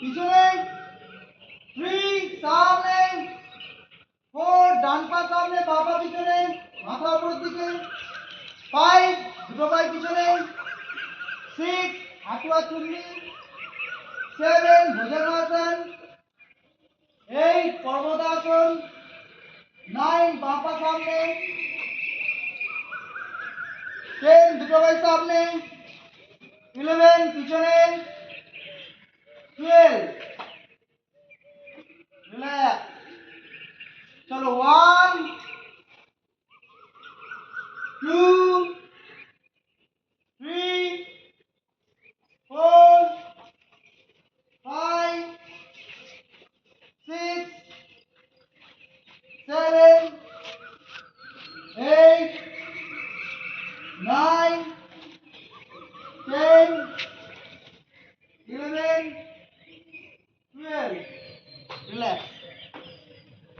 পিছনে। থ্রি সামনে। ফোর ডান পা সামনে, বাঁ পা পিছনে, মাথা উপরের দিকে। ফাইভ দুটো পায়ে পিছনে। সিক্স হাঁটুয়া চুন্নি seven bhujangasana eight parvatasana nine বাঁ পা সামনে। টেন দুটো পায়ে সামনে। ইলেভেন পিছনে। चलो one two three four five six seven eight nine ten eleven twelve relax